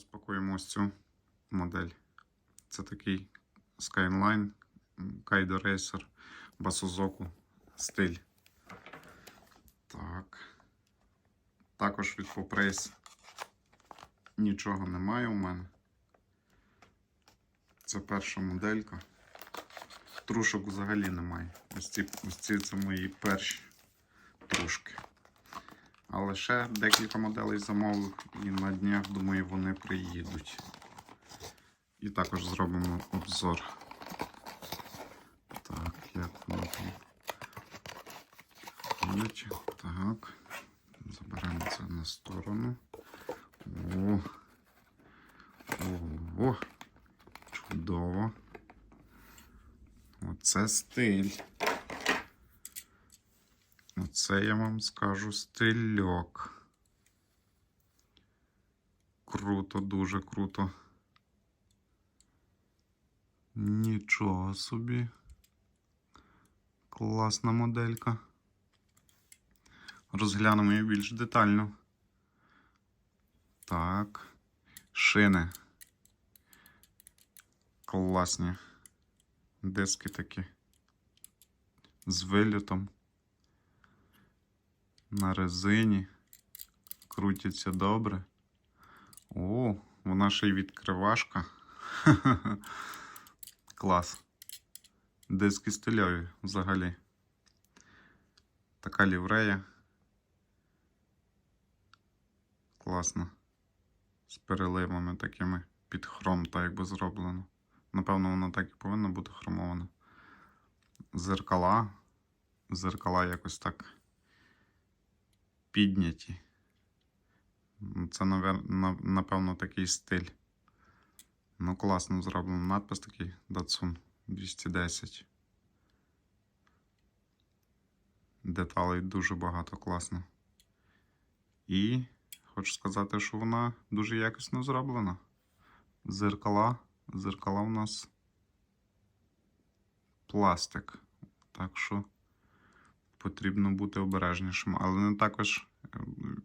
Розпакуємо ось цю модель. Це такий Skyline Kaido Racer Басузоку стиль. Так. Також від Poprace нічого немає у мене. Це перша моделька. Трушок взагалі немає. Ось ці, ось ці це мої перші трушки. Але ще декілька моделей замовив і на днях, думаю, вони приїдуть. І також зробимо обзор. Так, як воно. Так. Заберемо це на сторону. О. Ого. Чудово. Оце стиль. Оце я вам скажу стильок. Круто, дуже круто. Нічого собі. Класна моделька. Розглянемо її більш детально. Так. Шини. Класні. Диски такі. З вильотом. На резині. Крутяться добре. О, вона ще й відкривашка. Клас. Диски стильові взагалі. Така ліврея. Класно. З переливами такими під хром, так якби зроблено. Напевно, воно так і повинно бути хромовано. Зеркала. Зеркала якось так підняті. Це, напевно, такий стиль. Ну, класно зроблено. Надпис такий Datsun 210. Деталей дуже багато, класно. І хочу сказати, що вона дуже якісно зроблена. Зеркала. Зеркала у нас пластик. Так що потрібно бути обережнішим. Але не також е,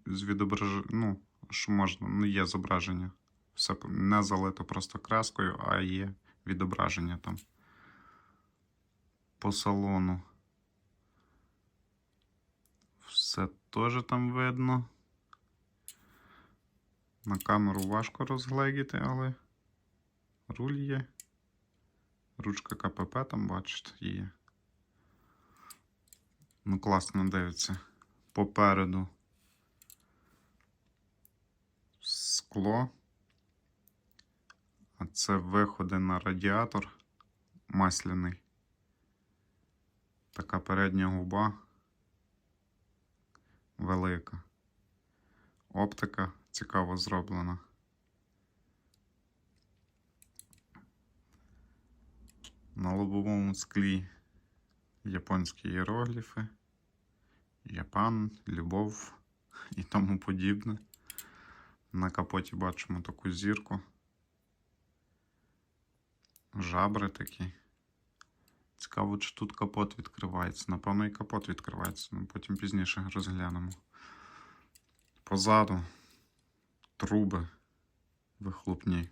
з відображення, ну, що можна, ну, є зображення. Все не залито просто краскою, а є відображення там. По салону. Все теж там видно. На камеру важко розгледіти, але руль є. Ручка КПП там, бачите, є. Ну, класно дивиться. Попереду скло. А це виходи на радіатор масляний. Така передня губа велика. Оптика цікаво зроблена. На лобовому склі японські іерогліфи, Япан, любов і тому подібне. На капоті бачимо таку зірку. Жабри такі. Цікаво, чи тут капот відкривається. Напевно, і капот відкривається, ну потім пізніше розглянемо. Позаду труби вихлопні,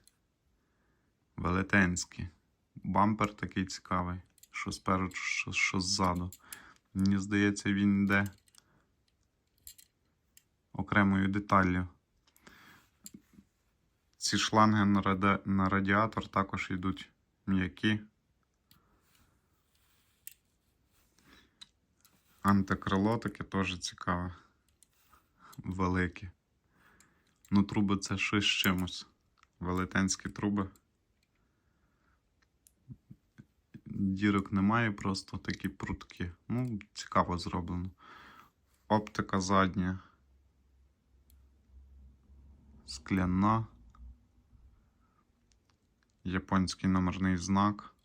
велетенські. Бампер такий цікавий, що спереду, що, що ззаду. Мені здається, він йде окремою деталлю. Ці шланги на, ради... на радіатор також йдуть м'які. Антикрило таке теж цікаве. Велике. Ну, труби це щось з чимось. Велетенські труби. Дірок немає, просто такі прутки. Ну, цікаво зроблено. Оптика задня. Скляна. Японський номерний знак.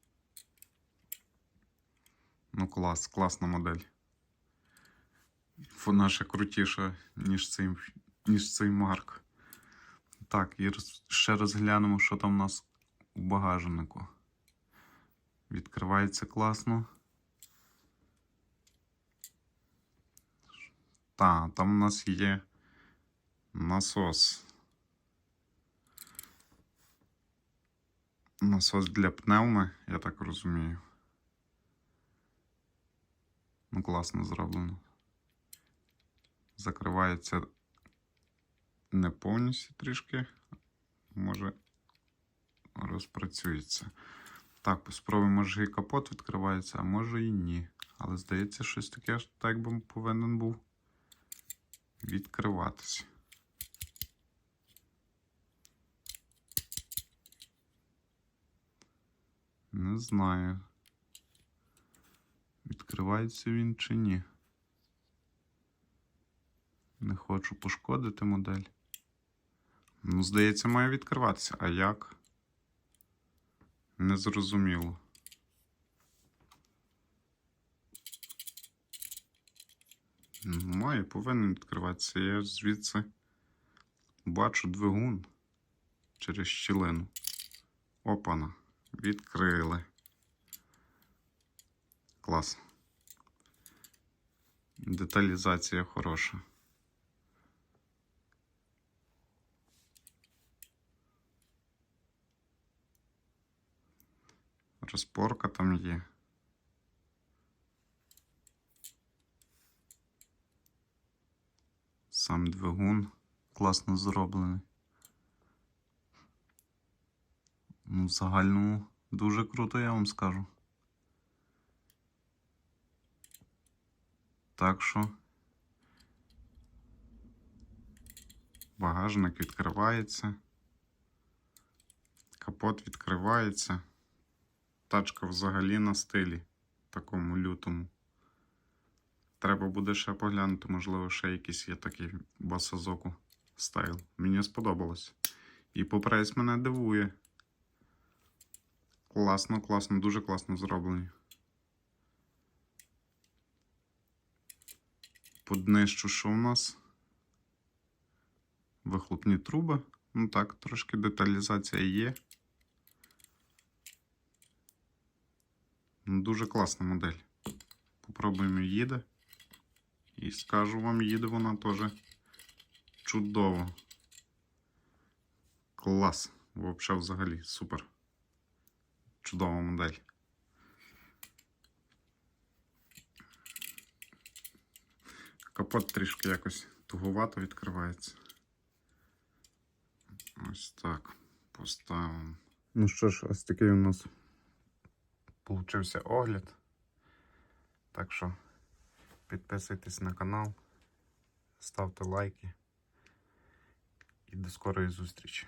Ну, клас, класна модель. Вона ще крутіша, ніж цей, ніж цей Марк. Так, і ще розглянемо, що там у нас у багажнику. Відкривається класно. Та, там у нас є насос. Насос для пневми, я так розумію. Ну, класно зроблено. Закривається не повністю трішки. Може розпрацюється. Так, спробуємо, може і капот відкривається, а може і ні. Але здається, щось таке, так би повинен був відкриватися. Не знаю. Відкривається він чи ні. Не хочу пошкодити модель. Ну, здається, має відкриватися. А як? Незрозуміло. Ну, Має, повинен відкриватися. Я звідси бачу двигун через щілину. Опана. Відкрили. Клас. Деталізація хороша. Розпорка там є. Сам двигун класно зроблений. Ну, в загальному дуже круто, я вам скажу. Так що багажник відкривається. Капот відкривається. Тачка взагалі на стилі такому лютому. Треба буде ще поглянути, можливо, ще якийсь є такий басазоку стайл. Мені сподобалось. І попрейс мене дивує. Класно, класно, дуже класно зроблені. Поднищу, що у нас? Вихлопні труби. Ну так, трошки деталізація є. Ну, дуже класна модель. Попробуємо їде. І скажу вам, їде вона теж чудово. Клас. Вообще взагалі супер. Чудова модель. Капот трішки якось туговато відкривається. Ось так. Поставимо. Ну що ж, ось такий у нас получився огляд. Так що підписуйтесь на канал, ставте лайки і до скорої зустрічі.